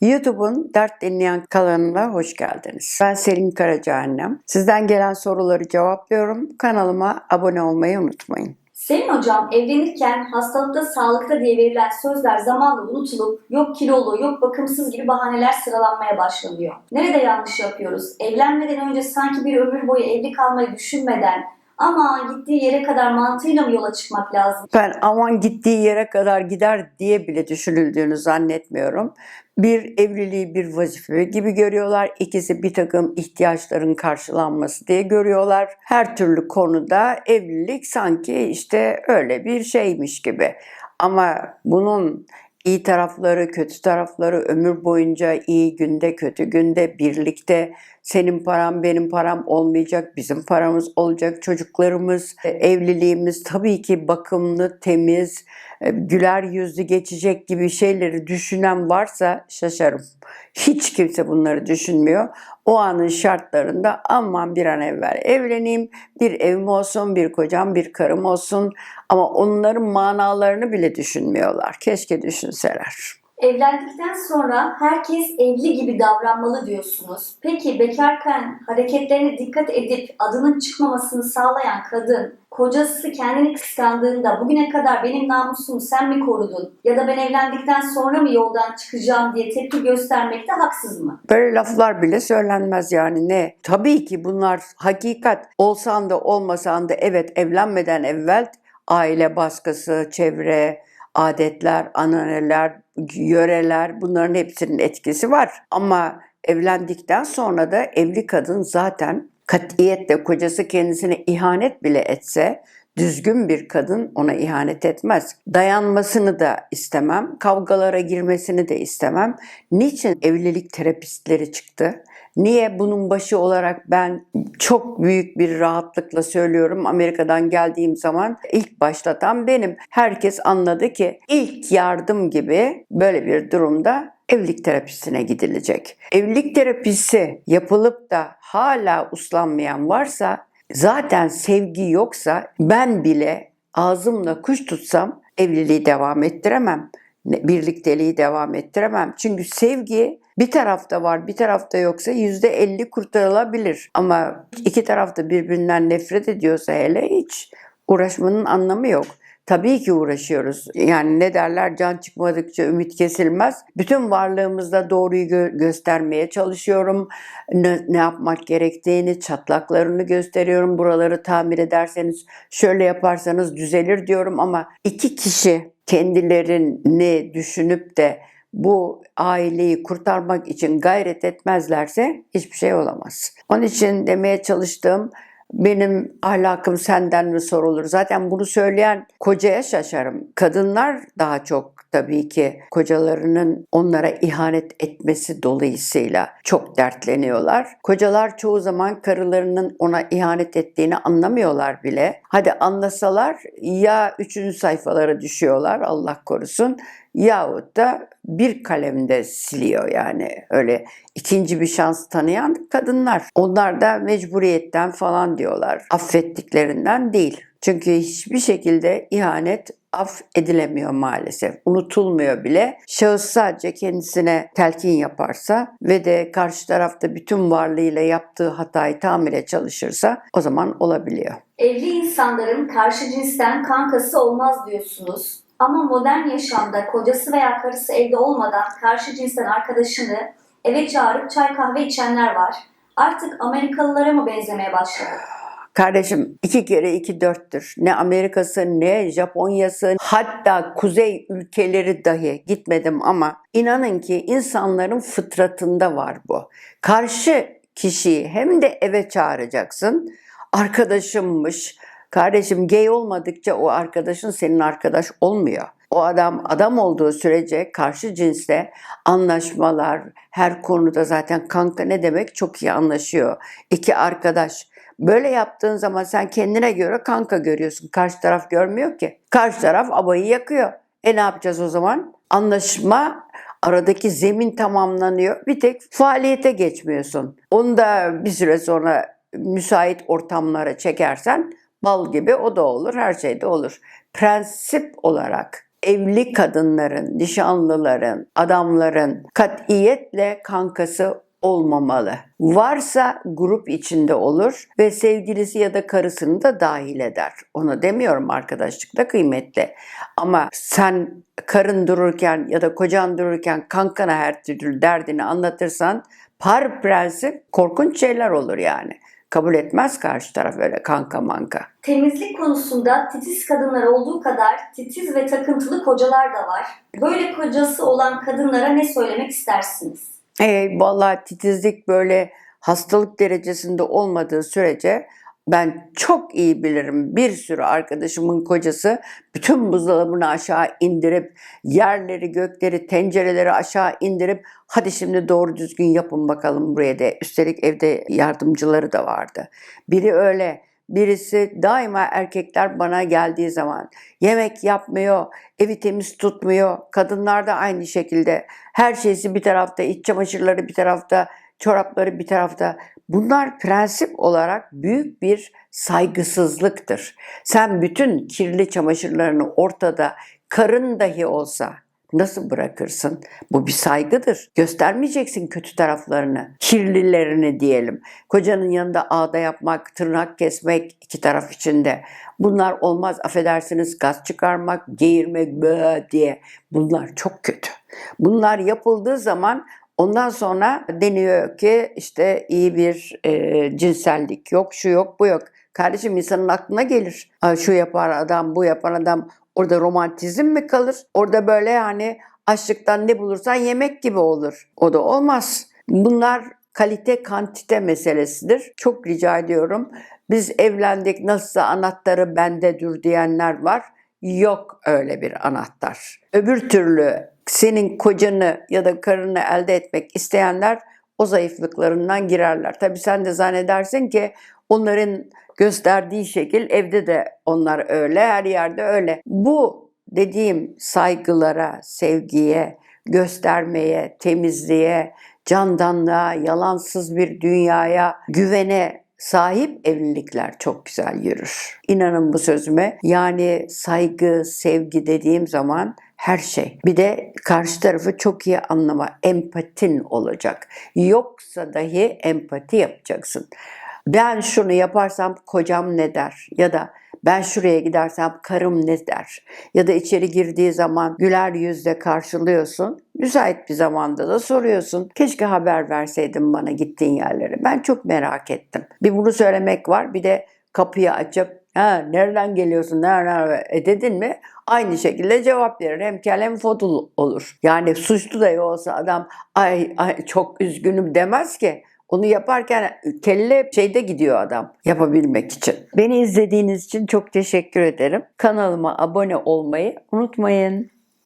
YouTube'un Dert Dinleyen kanalına hoş geldiniz. Ben Selin Karaca annem. Sizden gelen soruları cevaplıyorum. Kanalıma abone olmayı unutmayın. Selin hocam evlenirken hastalıkta sağlıkta diye verilen sözler zamanla unutulup yok kilolu yok bakımsız gibi bahaneler sıralanmaya başlanıyor. Nerede yanlış yapıyoruz? Evlenmeden önce sanki bir ömür boyu evli kalmayı düşünmeden ama gittiği yere kadar mantığıyla mı yola çıkmak lazım? Ben aman gittiği yere kadar gider diye bile düşünüldüğünü zannetmiyorum. Bir evliliği bir vazife gibi görüyorlar. İkisi bir takım ihtiyaçların karşılanması diye görüyorlar. Her türlü konuda evlilik sanki işte öyle bir şeymiş gibi. Ama bunun iyi tarafları, kötü tarafları ömür boyunca iyi günde, kötü günde birlikte senin param benim param olmayacak, bizim paramız olacak, çocuklarımız, e, evliliğimiz tabii ki bakımlı, temiz, e, güler yüzlü geçecek gibi şeyleri düşünen varsa şaşarım. Hiç kimse bunları düşünmüyor. O anın şartlarında aman bir an evvel evleneyim, bir evim olsun, bir kocam, bir karım olsun ama onların manalarını bile düşünmüyorlar. Keşke düşünseler. Evlendikten sonra herkes evli gibi davranmalı diyorsunuz. Peki bekarken hareketlerine dikkat edip adının çıkmamasını sağlayan kadın, kocası kendini kıskandığında bugüne kadar benim namusumu sen mi korudun ya da ben evlendikten sonra mı yoldan çıkacağım diye tepki göstermekte haksız mı? Böyle laflar bile söylenmez yani ne? Tabii ki bunlar hakikat. Olsan da olmasan da evet evlenmeden evvel aile baskısı, çevre, adetler, ananeler, yöreler bunların hepsinin etkisi var. Ama evlendikten sonra da evli kadın zaten katiyetle kocası kendisine ihanet bile etse düzgün bir kadın ona ihanet etmez. Dayanmasını da istemem, kavgalara girmesini de istemem. Niçin evlilik terapistleri çıktı? Niye bunun başı olarak ben çok büyük bir rahatlıkla söylüyorum Amerika'dan geldiğim zaman ilk başlatan benim. Herkes anladı ki ilk yardım gibi böyle bir durumda evlilik terapisine gidilecek. Evlilik terapisi yapılıp da hala uslanmayan varsa zaten sevgi yoksa ben bile ağzımla kuş tutsam evliliği devam ettiremem. Birlikteliği devam ettiremem. Çünkü sevgi bir tarafta var bir tarafta yoksa yüzde elli kurtarılabilir. Ama iki tarafta birbirinden nefret ediyorsa hele hiç uğraşmanın anlamı yok. Tabii ki uğraşıyoruz. Yani ne derler can çıkmadıkça ümit kesilmez. Bütün varlığımızda doğruyu gö- göstermeye çalışıyorum. Ne, ne yapmak gerektiğini, çatlaklarını gösteriyorum. Buraları tamir ederseniz, şöyle yaparsanız düzelir diyorum ama iki kişi kendilerini düşünüp de bu aileyi kurtarmak için gayret etmezlerse hiçbir şey olamaz. Onun için demeye çalıştığım benim ahlakım senden mi sorulur? Zaten bunu söyleyen kocaya şaşarım. Kadınlar daha çok tabii ki kocalarının onlara ihanet etmesi dolayısıyla çok dertleniyorlar. Kocalar çoğu zaman karılarının ona ihanet ettiğini anlamıyorlar bile. Hadi anlasalar ya üçüncü sayfalara düşüyorlar Allah korusun yahut da bir kalemde siliyor yani öyle ikinci bir şans tanıyan kadınlar. Onlar da mecburiyetten falan diyorlar. Affettiklerinden değil. Çünkü hiçbir şekilde ihanet af edilemiyor maalesef. Unutulmuyor bile. Şahıs sadece kendisine telkin yaparsa ve de karşı tarafta bütün varlığıyla yaptığı hatayı tamire çalışırsa o zaman olabiliyor. Evli insanların karşı cinsten kankası olmaz diyorsunuz. Ama modern yaşamda kocası veya karısı evde olmadan karşı cinsten arkadaşını eve çağırıp çay kahve içenler var. Artık Amerikalılara mı benzemeye başladı? Kardeşim iki kere iki dörttür. Ne Amerika'sı ne Japonya'sı hatta kuzey ülkeleri dahi gitmedim ama inanın ki insanların fıtratında var bu. Karşı kişiyi hem de eve çağıracaksın. Arkadaşımmış. Kardeşim gay olmadıkça o arkadaşın senin arkadaş olmuyor. O adam adam olduğu sürece karşı cinsle anlaşmalar, her konuda zaten kanka ne demek çok iyi anlaşıyor. İki arkadaş. Böyle yaptığın zaman sen kendine göre kanka görüyorsun. Karşı taraf görmüyor ki. Karşı taraf abayı yakıyor. E ne yapacağız o zaman? Anlaşma aradaki zemin tamamlanıyor. Bir tek faaliyete geçmiyorsun. Onu da bir süre sonra müsait ortamlara çekersen bal gibi o da olur, her şey de olur. Prensip olarak evli kadınların, nişanlıların, adamların katiyetle kankası olmamalı. Varsa grup içinde olur ve sevgilisi ya da karısını da dahil eder. Onu demiyorum arkadaşlıkta kıymetli. Ama sen karın dururken ya da kocan dururken kankana her türlü derdini anlatırsan par prensip korkunç şeyler olur yani. Kabul etmez karşı taraf öyle kanka manka. Temizlik konusunda titiz kadınlar olduğu kadar titiz ve takıntılı kocalar da var. Böyle kocası olan kadınlara ne söylemek istersiniz? E, vallahi titizlik böyle hastalık derecesinde olmadığı sürece ben çok iyi bilirim bir sürü arkadaşımın kocası bütün buzdolabını aşağı indirip yerleri gökleri tencereleri aşağı indirip hadi şimdi doğru düzgün yapın bakalım buraya de üstelik evde yardımcıları da vardı. Biri öyle birisi daima erkekler bana geldiği zaman yemek yapmıyor, evi temiz tutmuyor. Kadınlar da aynı şekilde her şeysi bir tarafta, iç çamaşırları bir tarafta, çorapları bir tarafta. Bunlar prensip olarak büyük bir saygısızlıktır. Sen bütün kirli çamaşırlarını ortada karın dahi olsa nasıl bırakırsın? Bu bir saygıdır. Göstermeyeceksin kötü taraflarını, kirlilerini diyelim. Kocanın yanında ağda yapmak, tırnak kesmek iki taraf içinde. Bunlar olmaz affedersiniz gaz çıkarmak, geğirmek böyle diye. Bunlar çok kötü. Bunlar yapıldığı zaman Ondan sonra deniyor ki işte iyi bir e, cinsellik yok, şu yok, bu yok. Kardeşim insanın aklına gelir. Şu yapar adam, bu yapar adam. Orada romantizm mi kalır? Orada böyle yani açlıktan ne bulursan yemek gibi olur. O da olmaz. Bunlar kalite kantite meselesidir. Çok rica ediyorum. Biz evlendik nasılsa anahtarı bendedir diyenler var. Yok öyle bir anahtar. Öbür türlü senin kocanı ya da karını elde etmek isteyenler o zayıflıklarından girerler. Tabii sen de zannedersin ki onların gösterdiği şekil evde de onlar öyle, her yerde öyle. Bu dediğim saygılara, sevgiye, göstermeye, temizliğe, candanlığa, yalansız bir dünyaya, güvene sahip evlilikler çok güzel yürür. İnanın bu sözüme. Yani saygı, sevgi dediğim zaman her şey. Bir de karşı tarafı çok iyi anlama, empatin olacak. Yoksa dahi empati yapacaksın. Ben şunu yaparsam kocam ne der? Ya da ben şuraya gidersem karım ne der? Ya da içeri girdiği zaman güler yüzle karşılıyorsun. Müsait bir zamanda da soruyorsun. Keşke haber verseydin bana gittiğin yerleri. Ben çok merak ettim. Bir bunu söylemek var. Bir de kapıyı açıp ha nereden geliyorsun nereden e dedin mi aynı şekilde cevap verir. Hem kel hem fodul olur. Yani suçlu da olsa adam ay, ay çok üzgünüm demez ki. Onu yaparken kelle şeyde gidiyor adam yapabilmek için. Beni izlediğiniz için çok teşekkür ederim. Kanalıma abone olmayı unutmayın.